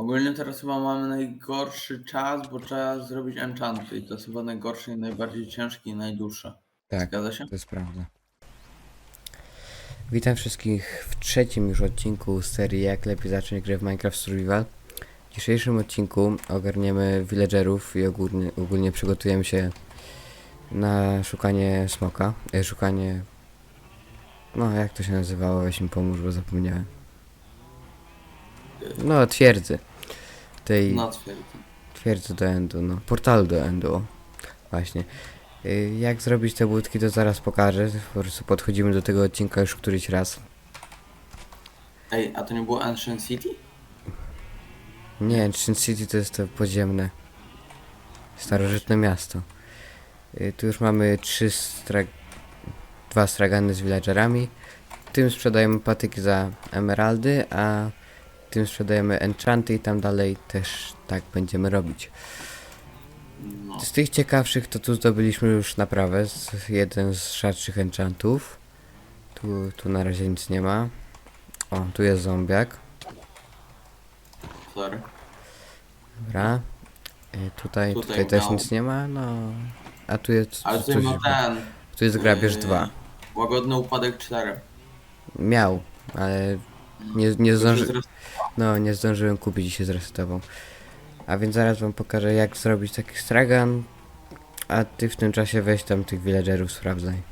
Ogólnie teraz chyba mamy najgorszy czas, bo trzeba zrobić enchanty i to jest chyba najgorszy i najbardziej ciężki i najdłuższy. Tak, Zgadza się? to jest prawda. Witam wszystkich w trzecim już odcinku serii Jak lepiej zacząć grę w Minecraft Survival. W dzisiejszym odcinku ogarniemy villagerów i ogólnie, ogólnie przygotujemy się na szukanie smoka. E, szukanie... No, jak to się nazywało? Weź mi pomóż, bo zapomniałem. No, twierdzy. Tej Na twierdzy. twierdzy do endu, no. Portalu do endu, o. Właśnie. Y, Jak zrobić te budki, to zaraz pokażę. Po prostu podchodzimy do tego odcinka już któryś raz. Ej, a to nie było Ancient City? Nie, Ancient City to jest to podziemne. Starożytne miasto. Y, Tu już mamy trzy stra... dwa stragany z villagerami. Tym sprzedajemy patyki za emeraldy, a tym sprzedajemy enchanty i tam dalej też tak będziemy robić. No. Z tych ciekawszych to tu zdobyliśmy już naprawę, z, jeden z rzadszych enchantów. Tu, tu na razie nic nie ma. O, tu jest zombiak. Sorry. Dobra. Y, tutaj, Tutaj tutaj też miał. nic nie ma, no. A tu jest Ale tutaj coś, ma ten. tu jest grabież yy, 2. Łagodny upadek 4. Miał, ale nie, nie, zdąży, no, nie zdążyłem kupić i się zresetował. A więc zaraz wam pokażę jak zrobić taki stragan. A ty w tym czasie weź tam tych villagerów sprawdzaj.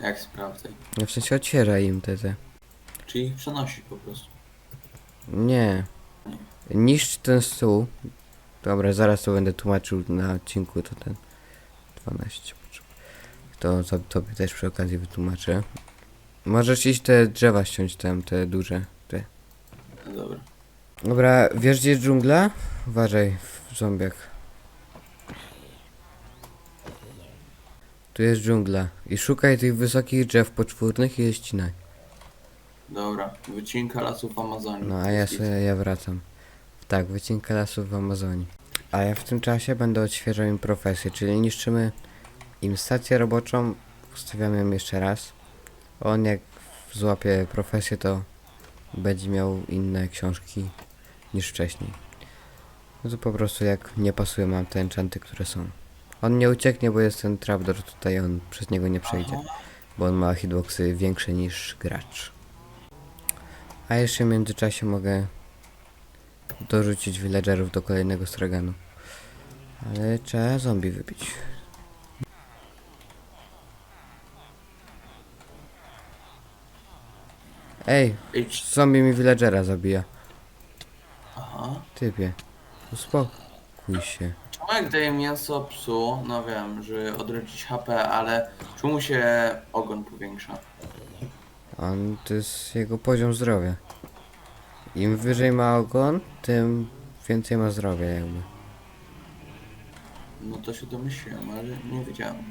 Jak sprawdzaj. No w sensie otwieraj im te te. Czyli ich przenosi po prostu. Nie. Niszcz ten stół. Dobra, zaraz to będę tłumaczył na odcinku, to ten 12 potrzeb. To, to tobie też przy okazji wytłumaczę. Możesz iść te drzewa ściąć tam, te duże. Dobra. Dobra, wiesz gdzie jest dżungla? Uważaj, w zombiach. Tu jest dżungla. I szukaj tych wysokich drzew poczwórnych i je ścinaj. Dobra. Wycinka lasów Amazonii. No a ja sobie ja wracam. Tak, wycinka lasów w Amazonii. A ja w tym czasie będę odświeżał im profesję, czyli niszczymy im stację roboczą, ustawiamy ją jeszcze raz. On jak złapie profesję, to będzie miał inne książki niż wcześniej. No to po prostu jak nie pasuje mam te enchanty, które są. On nie ucieknie, bo jest ten trapdoor tutaj, on przez niego nie przejdzie. Bo on ma hitboxy większe niż gracz. A jeszcze w międzyczasie mogę dorzucić villagerów do kolejnego straganu. Ale trzeba zombie wybić. Ej, Idź. zombie mi villagera zabija. Aha. Typie, uspokój się. Czemu jak daje mięso psu, no wiem, że odrodzić HP, ale czemu się ogon powiększa? On, to jest jego poziom zdrowia. Im wyżej ma ogon, tym więcej ma zdrowia jakby. No to się domyśliłem, ale nie wiedziałem.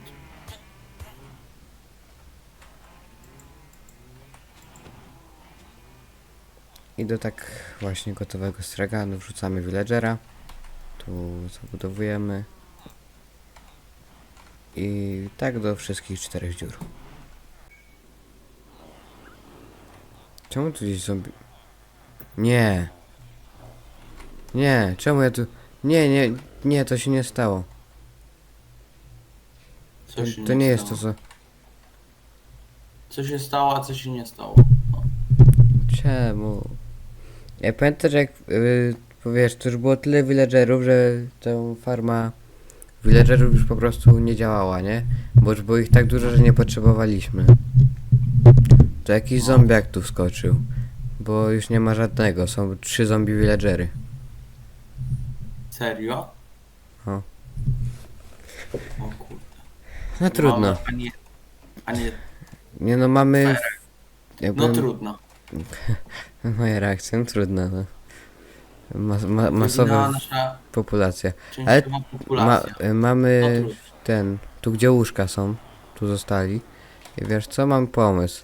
I do tak właśnie gotowego straganu wrzucamy villagera. Tu zabudowujemy. I tak do wszystkich czterech dziur. Czemu tu gdzieś zombie... Nie. Nie, czemu ja tu... Nie, nie, nie, to się nie stało. To, Co się to nie jest stało? to co... Co się stało, a co się nie stało? No. Czemu? Ja pamiętam, że jak yy, powiesz, to już było tyle villagerów, że ta farma villagerów już po prostu nie działała, nie? Bo już było ich tak dużo, że nie potrzebowaliśmy. To jakiś No. zombiak tu wskoczył. Bo już nie ma żadnego, są trzy zombie villagery. Serio? O. O kurde. No trudno. Mamy, a nie... A nie... Nie no, mamy... No Jakby, trudno. moja reakcja, no trudno, no. Ma, ma, masowa nasza populacja. częściowa Ale Ma, populacja. No mamy trudno. ten, tu gdzie łóżka są, tu zostali. I wiesz co, mam pomysł.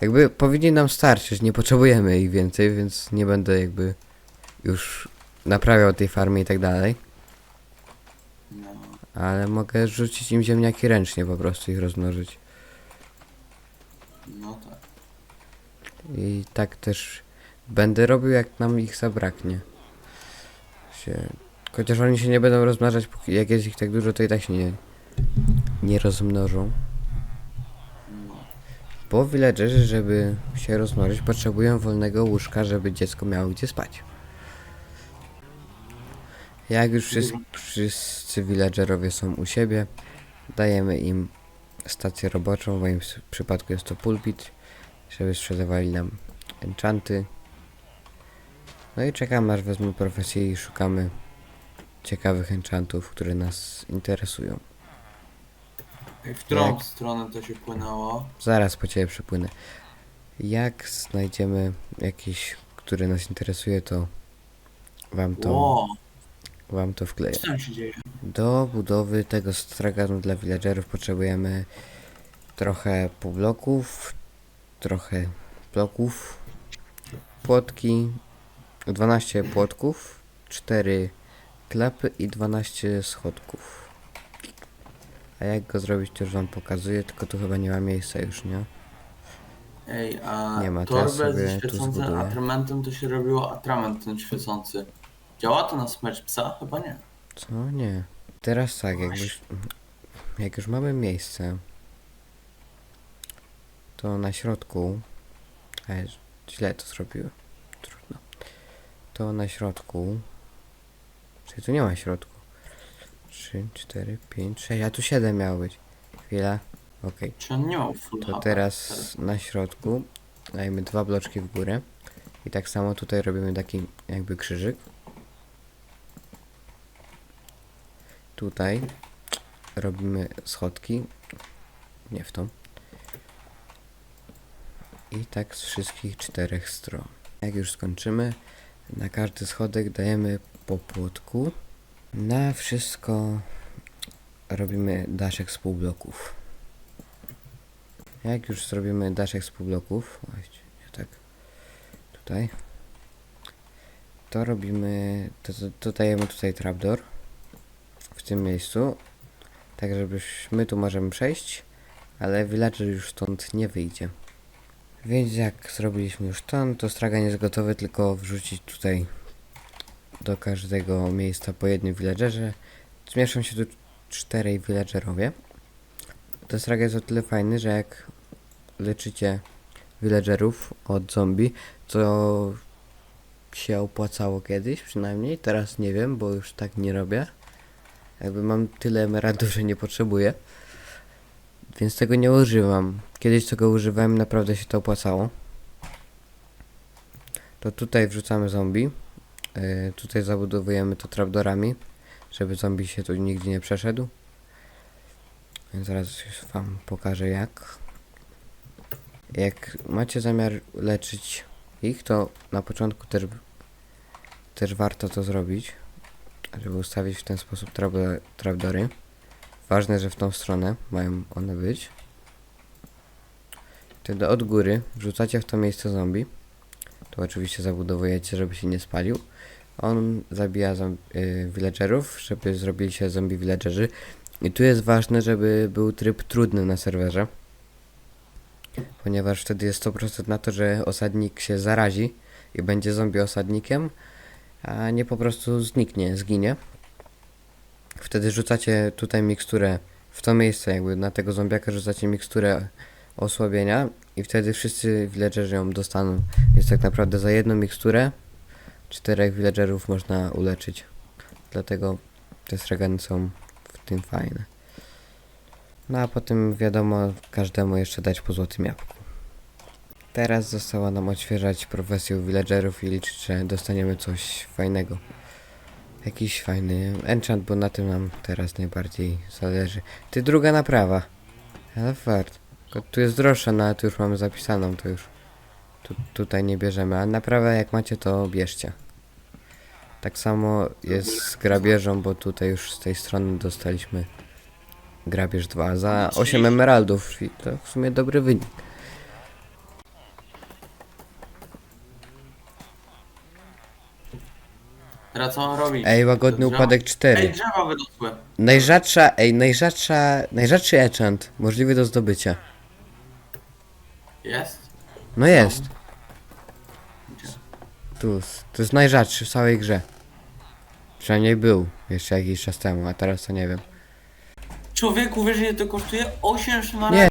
Jakby powinni nam starczyć, nie potrzebujemy ich więcej, więc nie będę jakby już naprawiał tej farmy i tak dalej. No. Ale mogę rzucić im ziemniaki ręcznie, po prostu ich rozmnożyć. No tak. I tak też będę robił, jak nam ich zabraknie. się... Chociaż oni się nie będą rozmnażać, póki jak jest ich tak dużo, to i tak się nie, nie rozmnożą. No. Bo villagerzy, żeby się rozmnożyć, potrzebują wolnego łóżka, żeby dziecko miało gdzie spać. Jak już wszyscy, wszyscy villagerowie są u siebie, dajemy im stację roboczą, w moim przypadku jest to pulpit, żeby sprzedawali nam enchanty. No i czekamy aż wezmą profesję i szukamy ciekawych enchantów, które nas interesują. W którą Jak? stronę to się płynęło? Zaraz po ciebie przypłynę. Jak znajdziemy jakiś, który nas interesuje, to wam to, Ło, wam to wkleję. co tam się dzieje? Do budowy tego straganu dla villagerów potrzebujemy trochę pobloków, trochę bloków, płotki, 12 płotków, 4 klapy i 12 schodków. A jak go zrobić, to już wam pokazuję, tylko tu chyba nie ma miejsca już, nie? Ej, a Nie ma, to ja torbę sobie ze tu świecącym zbuduję. atramentem to się robiło atrament ten świecący. Działa to na smecz psa? Chyba nie. Co? Nie. Teraz tak, jakbyś, jak już mamy miejsce, to na środku, a źle to zrobiłem, trudno, to na środku, czyli tu nie ma środku, 3, 4, 5, 6, a tu 7 miało być, chwila, okej, full to teraz na środku dajemy dwa bloczki w górę. I tak samo tutaj robimy taki jakby krzyżyk. Tutaj robimy schodki, nie w tą. I tak z wszystkich czterech stron. Jak już skończymy, na każdy schodek dajemy po płotku. Na wszystko robimy daszek z pół bloków. Jak już zrobimy daszek z pół bloków, właśnie, nie tak, tutaj, to robimy, to, to, to dajemy tutaj trapdoor w tym miejscu, tak żebyśmy tu możemy przejść, ale villager już stąd nie wyjdzie. Więc jak zrobiliśmy już to, to stragan jest gotowy, tylko wrzucić tutaj do każdego miejsca po jednym villagerze. Zmieszczą się tu czterej villagerowie. To stragan jest o tyle fajny, że jak leczycie villagerów od zombie, co się opłacało kiedyś przynajmniej, teraz nie wiem, bo już tak nie robię. Jakby mam tyle emeraldów, że nie potrzebuję. Więc tego nie używam. Kiedyś tego używałem, naprawdę się to opłacało. To tutaj wrzucamy zombie. Yy, tutaj zabudowujemy to trapdorami, żeby zombie się tu nigdzie nie przeszedł. Więc zaraz wam pokażę jak. Jak macie zamiar leczyć ich, to na początku też, też warto to zrobić, żeby ustawić w ten sposób trap- trapdory. Ważne, że w tą stronę mają one być. Wtedy od góry wrzucacie w to miejsce zombie. Tu oczywiście zabudowujecie, żeby się nie spalił. On zabija zom- y, villagerów, żeby zrobili się zombie villagerzy. I tu jest ważne, żeby był tryb trudny na serwerze. Ponieważ wtedy jest 100% na to, że osadnik się zarazi i będzie zombie osadnikiem, a nie po prostu zniknie, zginie. Wtedy rzucacie tutaj miksturę w to miejsce, jakby na tego zombiaka rzucacie miksturę osłabienia i wtedy wszyscy villagerzy ją dostaną. Więc tak naprawdę za jedną miksturę czterech villagerów można uleczyć. Dlatego te stragany są w tym fajne. No a potem wiadomo każdemu jeszcze dać po złotym jabłku. Teraz zostało nam odświeżać profesję villagerów i liczyć, że dostaniemy coś fajnego. Jakiś fajny enchant, bo na tym nam teraz najbardziej zależy. Ty druga naprawa. Ale fart. Tu jest droższa, no ale tu już mamy zapisaną, to już tu, tutaj nie bierzemy. A naprawę jak macie to bierzcie. Tak samo jest z grabieżą, bo tutaj już z tej strony dostaliśmy grabież 2 za 8 emeraldów i to w sumie dobry wynik. Teraz co mam robić? Ej, łagodny Drzewa- upadek Ej, 4. drzewa wyrosły. Najrzadsza, ej, najrzadsza, najrzadszy enchant możliwy do zdobycia. Jest? No jest, Gdzie? tu, to jest najrzadszy w całej grze. Przynajmniej był jeszcze jakiś czas temu, a teraz to nie wiem. Człowieku, wiesz ile to kosztuje? 8 szmaragdów. Nie.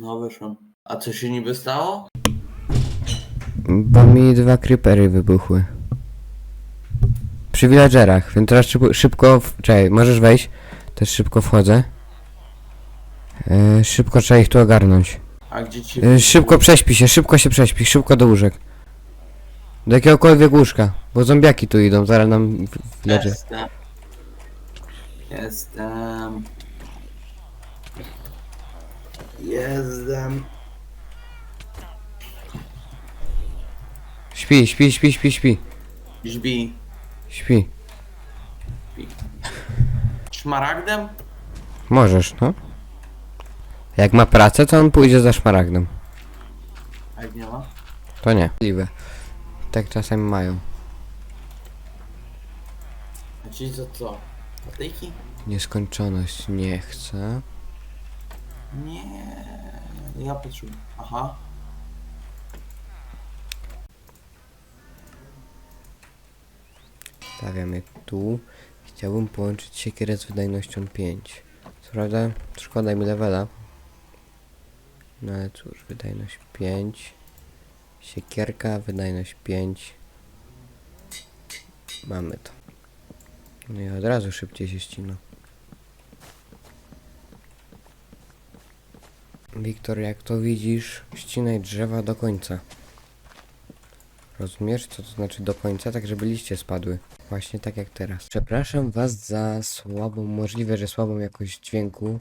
No wyszłem. A co się niby stało? Bo mi dwa creepery wybuchły. Przy villagerach, więc teraz szybko, szybko w... Czekaj, możesz wejść. Też szybko wchodzę. E, szybko trzeba ich tu ogarnąć. A gdzie ci... E, szybko prześpi się, szybko się prześpi, szybko do łóżek. Do jakiegokolwiek łóżka, bo zombiaki tu idą, zaraz nam w-. Jestem. Jestem. Jestem. Śpi, śpi, śpi, śpi, śpi. Żbi. Śpi. Szmaragdem? Możesz, no. Jak ma pracę, to on pójdzie za szmaragdem. A jak nie ma? To nie. Możliwe. Tak czasem mają. A ci co co? Patyki? Nieskończoność nie chcę. Nie. Ja potrzebuję. Aha. Stawiam je tu. Chciałbym połączyć siekierę z wydajnością 5. Co prawda, szkoda mi levela. No ale cóż, wydajność 5. Siekierka, wydajność 5. Mamy to. No i od razu szybciej się ścina. Wiktor, jak to widzisz, ścinaj drzewa do końca. Rozumiesz, co to znaczy do końca, tak żeby liście spadły. Właśnie tak jak teraz. Przepraszam was za słabą, możliwe, że słabą jakość dźwięku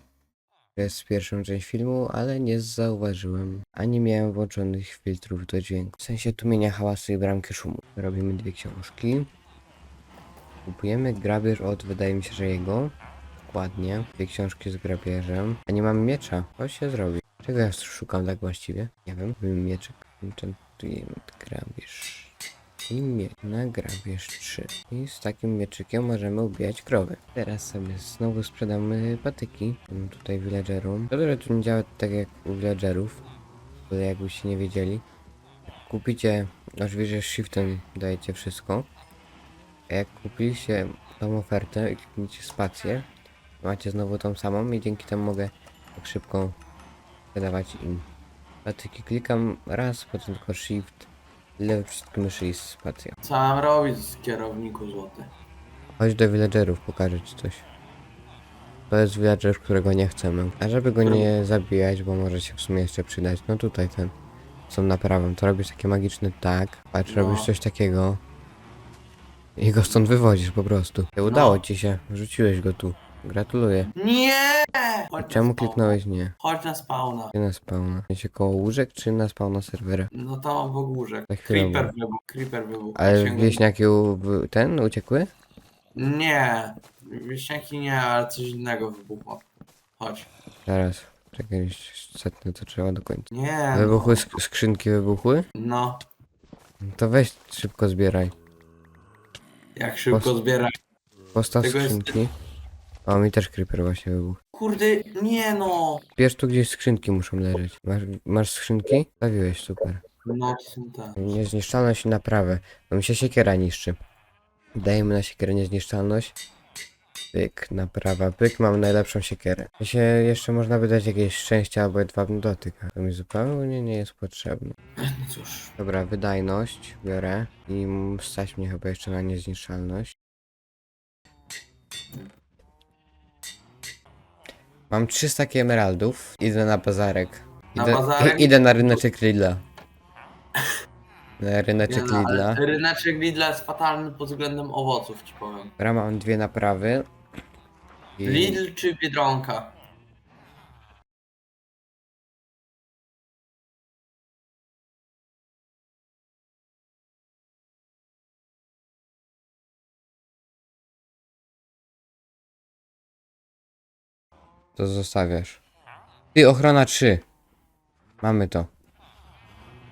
przez pierwszą część filmu, ale nie zauważyłem, ani miałem włączonych filtrów do dźwięku. W sensie tłumienia hałasu i bramki szumu. Robimy dwie książki. Kupujemy grabież od, wydaje mi się, że jego. Ładnie. Dwie książki z grabieżem. A nie mam miecza. To się zrobi. Czego ja szukam tak właściwie? Nie wiem. Mieczyk. Enchantujemy grabież. I mie na grabież 3. I z takim mieczykiem możemy ubijać krowy. Teraz sobie znowu sprzedamy patyki. Tutaj villagerom. To, że tu nie działa tak jak u villagerów. Ale jakbyście nie wiedzieli. Kupicie, oczywiście shiftem dajecie wszystko. A jak kupiliście tą ofertę i klikniecie spację, macie znowu tą samą i dzięki temu mogę tak szybko wydawać im patyki. Klikam raz, potem tylko shift, lewy przycisk myszy i spacja. Co mam robić z kierowniku złoty? Chodź do villagerów, pokażę ci coś. To jest villager, którego nie chcemy. A żeby go nie zabijać, bo może się w sumie jeszcze przydać, no tutaj ten. Są naprawą, to robisz takie magiczne tak, patrz, No. robisz coś takiego. I go stąd wywodzisz po prostu. Udało No. ci się, rzuciłeś go tu. Gratuluję. Nie! Chodź na Czemu spawna. kliknąłeś nie? Chodź na spawna. Gdzie na spawna? W sensie koło łóżek czy na spawna serwera? No tam obok łóżek. Chwilę Creeper wybuchł. Creeper wybuchł. Ale wieśniaki u, w, ten uciekły? Nie. Wieśniaki nie, ale coś innego wybuchło. Chodź. Zaraz. Czekaj, setne to trzeba do końca. Nie. Wybuchły sk skrzynki wybuchły? No. To weź szybko zbieraj. Jak szybko Pos- zbierać. Postaw Tego jest- skrzynki. O, mi też creeper właśnie wybuchł. Kurde, nie no. Bierz tu gdzieś skrzynki muszą leżeć. Masz, masz skrzynki? Stawiłeś, super. No to są te. Niezniszczalność i naprawę. Bo mi się siekiera niszczy. Dajemy na siekierę niezniszczalność. Pyk, naprawa, pyk, mam najlepszą siekierę. Mi się jeszcze można wydać jakieś szczęście albo jedwabny dotyk. a To mi zupełnie nie jest potrzebne. No cóż. Dobra, wydajność biorę i stać mnie chyba jeszcze na niezniszczalność. Mam 300 emeraldów. Idę na bazarek. Na Idę, bazarek? idę na ryneczek Lidla. Na Nie ryneczek no, Lidla. ryneczek Lidla jest fatalny pod względem owoców, ci powiem. Dobra, mam dwie naprawy. I Lidl czy Biedronka? To zostawiasz. Ty, ochrona 3. Mamy to.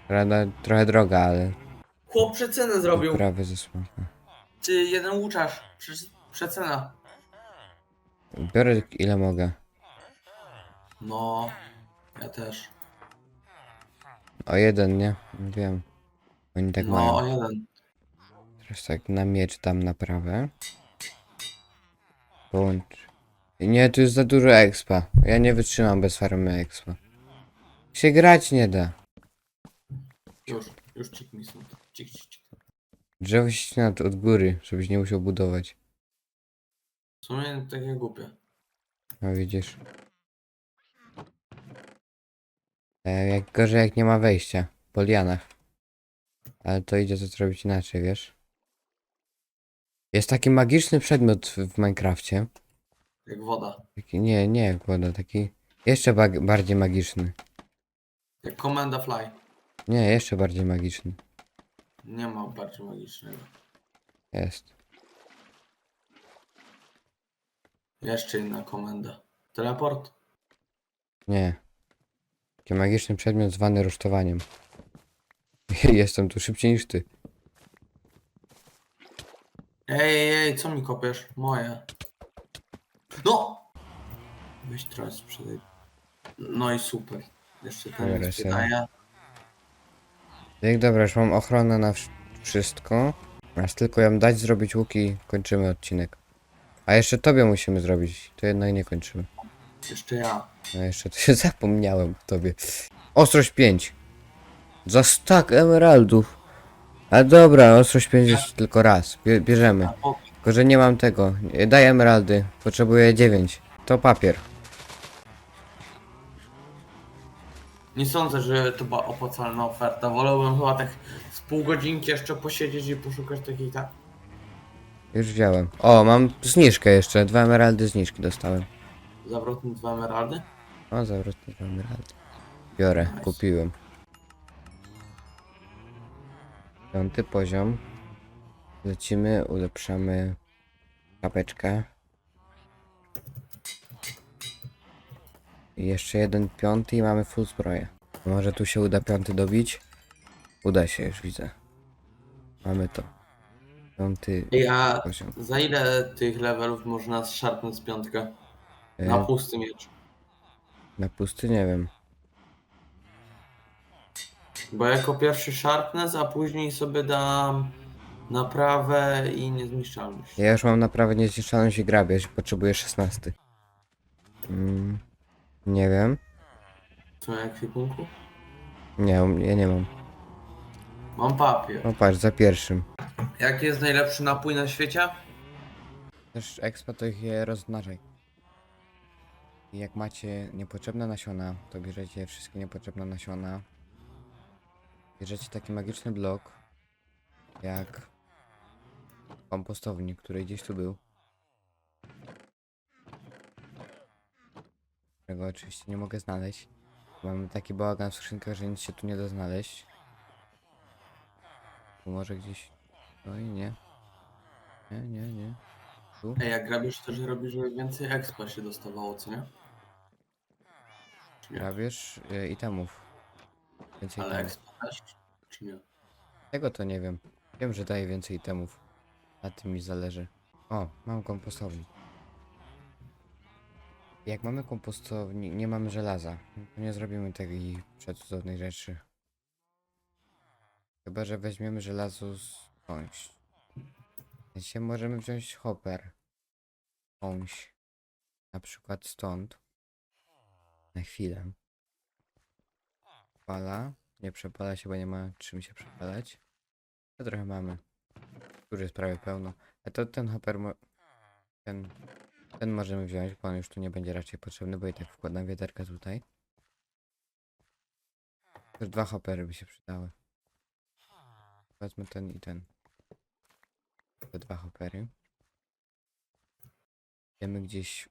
Rada trochę droga, ale Chłop przecenę zrobił. prawy smakiem. Ty, jeden łuczarz. Prze- Przecena. Biorę ile mogę. No, ja też. O jeden, nie? Wiem. Oni tak no, mają. o jeden. Teraz tak na miecz dam naprawę. Połącz. Nie, tu jest za dużo expa. Ja nie wytrzymam bez farmy expa. Się grać nie da. Już, już cik mi stąd. Cik, cik, cik. Drzewo się ścina od góry, żebyś nie musiał budować. W sumie takie głupie. No widzisz. E, jak gorzej jak nie ma wejścia. Po lianach. Ale to idzie to zrobić inaczej, wiesz? Jest taki magiczny przedmiot w, w Minecrafcie. Jak woda. Taki, nie, nie jak woda, taki jeszcze bag- bardziej magiczny. Jak komenda fly. Nie, jeszcze bardziej magiczny. Nie ma bardziej magicznego. Jest. Jeszcze inna komenda. Teleport? Nie. Taki magiczny przedmiot zwany rusztowaniem. Jestem tu szybciej niż ty. Ej, ej, ej, co mi kopiesz? Moje. No! Weź trochę sprzedaj. No i super. Jeszcze ten Dobra, mi sprzedaje. Jak dobra, już mam ochronę na wsz- wszystko. Aż tylko ją dać zrobić łuki, kończymy odcinek. A jeszcze tobie musimy zrobić, to jednak nie kończymy. Jeszcze ja. No jeszcze to się zapomniałem o tobie. Ostrość 5. Za stack emeraldów. A dobra, ostrość 5 jest tylko raz. Bie bierzemy. Tylko, że nie mam tego. Nie, Daj emeraldy. Potrzebuję 9. To papier. Nie sądzę, że to była opłacalna oferta. Wolałbym chyba tak z pół godzinki jeszcze posiedzieć i poszukać takiej tak. Już wziąłem. O, mam zniżkę jeszcze. Dwa emeraldy zniżki dostałem. Zawrotne dwa emeraldy. O, zawrotne dwa emeraldy. Biorę, Nice. kupiłem. Piąty poziom. Lecimy, ulepszamy kapeczkę. I jeszcze jeden piąty i mamy full zbroję. Może tu się uda piąty dobić? Uda się, już widzę. Mamy to. Piąty Ej, a poziom. za ile tych levelów można szarpnąć piątkę? Na E, pusty miecz. na pusty nie wiem. Bo jako pierwszy sharpness, a później sobie dam naprawę i niezniszczalność. Ja już mam naprawę niezniszczalność i grabież. Potrzebuję 16. Mm, nie wiem. W sumie ekwipunku? Nie, ja nie mam. Mam papier. No patrz, za pierwszym. Jaki jest najlepszy napój na świecie? Też expa to ich je rozmnażaj. I jak macie niepotrzebne nasiona, to bierzecie wszystkie niepotrzebne nasiona. Bierzecie taki magiczny blok, jak kompostownik, który gdzieś tu był. Którego oczywiście nie mogę znaleźć. Mamy taki bałagan w skrzynkach, że nic się tu nie da znaleźć. Tu może gdzieś... No i nie. Nie, nie, nie. Tu? Ej, jak grabisz też robi, żeby więcej expa się dostawało, co nie? Czy nie? Grabież y, itemów. Więcej Ale itemów. expa też? Czy nie? Tego to nie wiem. Wiem, że daje więcej itemów. Na tym mi zależy. O, mam kompostownik. Jak mamy kompostownik, nie mamy żelaza. Nie zrobimy tej przecudownej rzeczy. Chyba, że weźmiemy żelazo skądś. Dzisiaj możemy wziąć hopper. Skądś. Na przykład stąd. Na chwilę. Pala. Nie przepala się, bo nie ma czym się przepalać. To trochę mamy. Już jest prawie pełno. A to ten hopper ten, ten możemy wziąć, bo on już tu nie będzie raczej potrzebny, bo i tak wkładam wiaderkę tutaj. Już dwa hoppery by się przydały. Wezmę ten i ten. Te dwa hoppery. Idziemy gdzieś.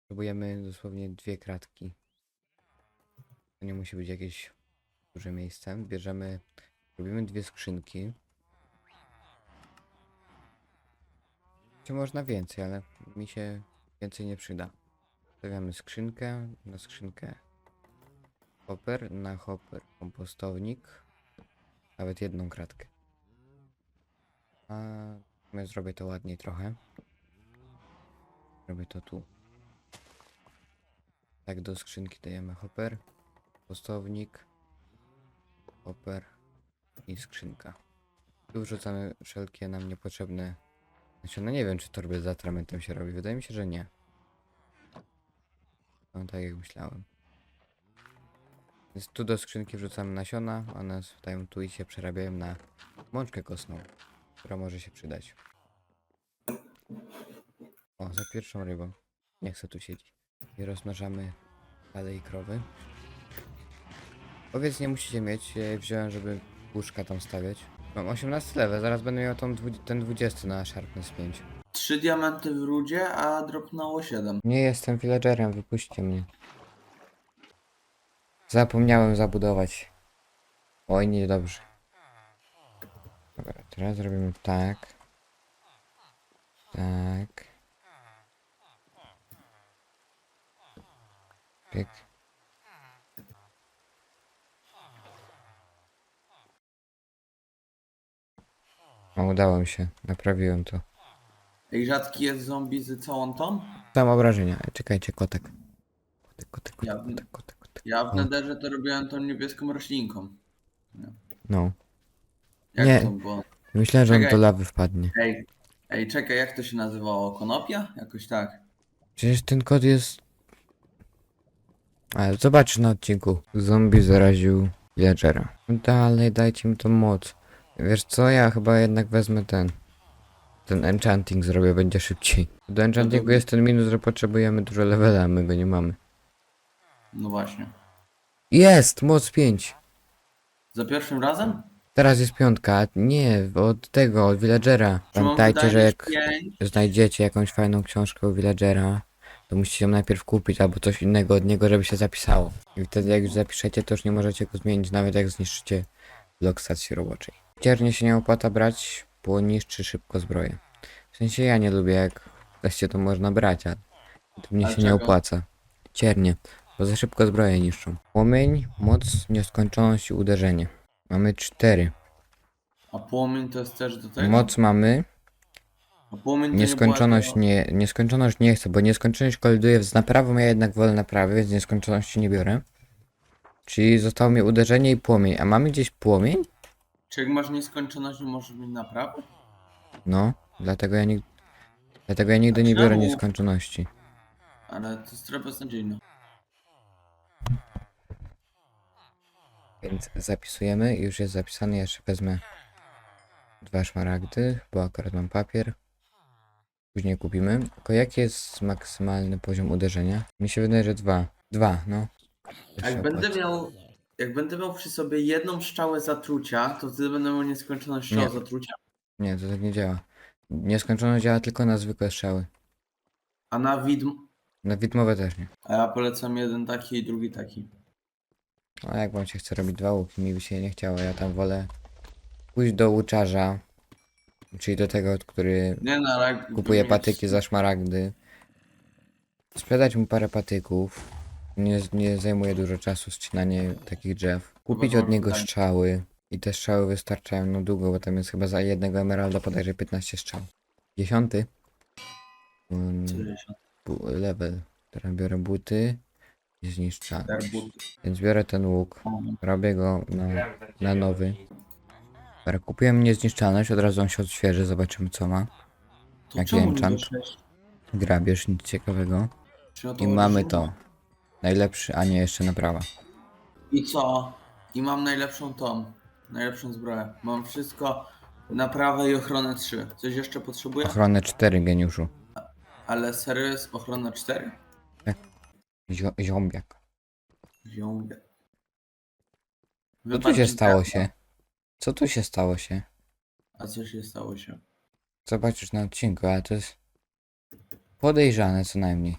Potrzebujemy dosłownie dwie kratki. To nie musi być jakieś duże miejsce. Bierzemy, robimy dwie skrzynki. Można więcej, ale mi się więcej nie przyda. Stawiamy skrzynkę na skrzynkę. Hopper na hopper. Kompostownik. Nawet jedną kratkę. A ja zrobię to ładniej trochę. Robię to tu. Tak, do skrzynki dajemy hopper, postownik, hopper i skrzynka. Tu wrzucamy wszelkie nam niepotrzebne nasiona. Nie wiem, czy torby z atramentem się robi. Wydaje mi się, że nie. No tak jak myślałem. Więc tu do skrzynki wrzucamy nasiona, one zostają tu i się przerabiają na mączkę kostną, która może się przydać. O, za pierwszą rybą. Nie chcę tu siedzieć. I rozmnażamy dalej krowy. Owiec nie musicie mieć, ja je wziąłem, żeby łóżka tam stawiać. Mam 18 lewe, zaraz będę miał tą dwu- ten 20 na Sharpness 5. Trzy diamenty w rudzie, a dropnęło 7. Nie jestem villagerem, wypuśćcie mnie. Zapomniałem zabudować. Oj, niedobrze. Dobra, teraz zrobimy tak. Tak. Pyk. O, udało mi się. Naprawiłem to. Ej, rzadki jest zombie z całą tą? Tam obrażenia. Czekajcie, kotek. Kotek, kotek, kotek, Ja- kotek, kotek, kotek. Ja w O. nederze to robiłem tą niebieską roślinką. No. Jak Nie. to było? Myślałem, że on Czekaj. do lawy wpadnie. Ej, ej, czekaj, jak to się nazywało? Konopia? Jakoś tak. Przecież ten kod jest... Ale zobaczysz na odcinku. Zombie zaraził villagera. Dalej, dajcie mi tą moc. Wiesz co, ja chyba jednak wezmę ten. Ten enchanting zrobię, będzie szybciej. Do enchantingu dobra. jest ten minus, że potrzebujemy dużo levela, a my go nie mamy. No właśnie. Jest! Moc 5! Za pierwszym razem? Teraz jest piątka. Nie, od tego, od villagera. Pamiętajcie, że jak pięć? znajdziecie jakąś fajną książkę u villagera, to musicie ją najpierw kupić albo coś innego od niego, żeby się zapisało. I wtedy jak już zapiszecie, to już nie możecie go zmienić, nawet jak zniszczycie blok stacji roboczej. Ciernie się nie opłaca brać, bo niszczy szybko zbroję. W sensie ja nie lubię, jak wreszcie to można brać, ale to mnie się nie opłaca. Ciernie, bo za szybko zbroję niszczą. Płomień, moc, nieskończoność i uderzenie. Mamy cztery. A płomień to jest też do tego? Moc mamy, A płomień to Nieskończoność nie, była nie, nieskończoność nie chcę, bo nieskończoność koliduje z naprawą, ja jednak wolę naprawy, więc nieskończoności nie biorę. Czyli zostało mi uderzenie i płomień. A mamy gdzieś płomień? Czy jak masz nieskończoność, nie możesz mieć naprawy? No, dlatego ja nigdy. Dlatego ja nigdy nie biorę czemu? nieskończoności. Ale to jest trochę beznadziejne. Więc zapisujemy, już jest zapisany, jeszcze wezmę dwa szmaragdy, bo akurat mam papier. Później kupimy. Tylko jaki jest maksymalny poziom uderzenia? Mi się wydaje, że dwa. Dwa, no. Jeszcze Jak będę miał... Jak będę miał przy sobie jedną strzałę zatrucia, to wtedy będę miał nieskończoność Nie. zatrucia. Nie, to tak nie działa. Nieskończoność działa tylko na zwykłe strzały. A na widm... Na widmowe też nie. A ja polecam jeden taki i drugi taki. A jak wam się chce robić dwa łuki, mi by się nie chciało, ja tam wolę pójść do łuczarza, czyli do tego, który Nie na rak... kupuje mieć- patyki za szmaragdy, sprzedać mu parę patyków, nie, nie zajmuje dużo czasu ścinanie takich drzew, kupić od niego strzały i te strzały wystarczają no długo, bo tam jest chyba za jednego emeralda bodajże 15 strzał. Dziesiąty. Bu- level. Teraz biorę buty i zniszczam. Więc biorę ten łuk, robię go na, na nowy. Dobra, kupiłem niezniszczalność, od razu on się odświeży, zobaczymy co ma. Jaki enchant? Grabież, nic ciekawego. I mamy to. Najlepszy, a nie jeszcze naprawa. I co? I mam najlepszą tą. Najlepszą zbroję. Mam wszystko. Naprawę i ochronę 3. Coś jeszcze potrzebuję? Ochronę 4 geniuszu. Ale serio jest ochrona 4? Zio ziombiak. Ziąbie. Co tu się stało się? Co tu się stało się? A co się stało się? Zobaczysz na odcinku, ale to jest podejrzane co najmniej.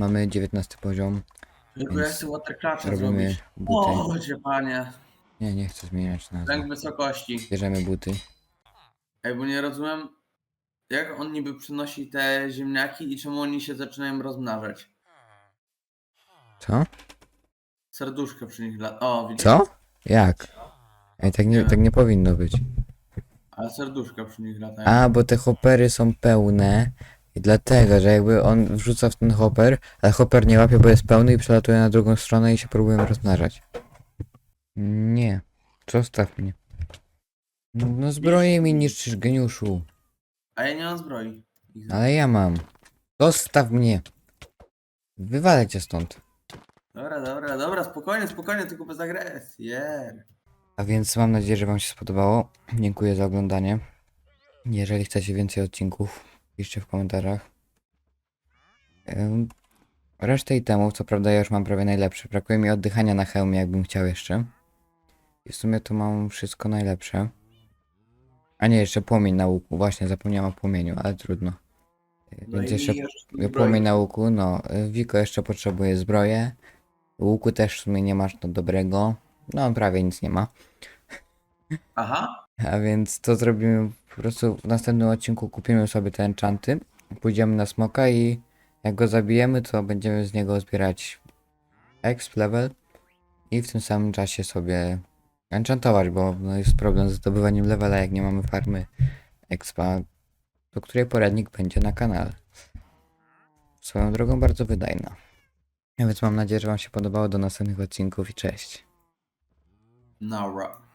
Mamy 19 poziom, Tylko Więc ja chcę waterclutcha robimy zrobić. buty. O, cię panie. Nie, nie chcę zmieniać nazwy. Lęk wysokości. Bierzemy buty. Ej, bo nie rozumiem, jak on niby przynosi te ziemniaki i czemu oni się zaczynają rozmnażać. Co? Serduszko przy nich lata. O, widzisz? Co? Jak? Ej, tak nie, tak nie powinno być. Ale serduszka przy nich latają. A, bo te hopery są pełne, I dlatego, że jakby on wrzuca w ten hopper, ale hopper nie łapie, bo jest pełny i przelatuje na drugą stronę i się próbują rozmnażać. Nie. Zostaw mnie. No, no zbroję mi niszczysz, geniuszu. A ja nie mam zbroi. Ale ja mam. Zostaw mnie. Wywalę cię stąd. Dobra, dobra, dobra, spokojnie, spokojnie, tylko bez agresji. Yeah. A więc mam nadzieję, że Wam się spodobało. Dziękuję za oglądanie. Jeżeli chcecie więcej odcinków, piszcie w komentarzach. Resztę itemów, co prawda ja już mam prawie najlepsze. Brakuje mi oddychania na hełmie, jakbym chciał jeszcze. I w sumie to mam wszystko najlepsze. A nie, jeszcze płomień na łuku. Właśnie, zapomniałem o płomieniu, ale trudno. Y, No Więc jeszcze płomień na łuku, no. y, Wiko jeszcze potrzebuje zbroję. Łuku też w sumie nie masz no dobrego. No, prawie nic nie ma. Aha. A więc to zrobimy po prostu w następnym odcinku kupimy sobie te enchanty, pójdziemy na smoka i jak go zabijemy, to będziemy z niego zbierać exp level i w tym samym czasie sobie enchantować, bo no jest problem z zdobywaniem levela, jak nie mamy farmy expa, do której poradnik będzie na kanale. Swoją drogą bardzo wydajna. A więc mam nadzieję, że Wam się podobało do następnych odcinków i cześć. Nara.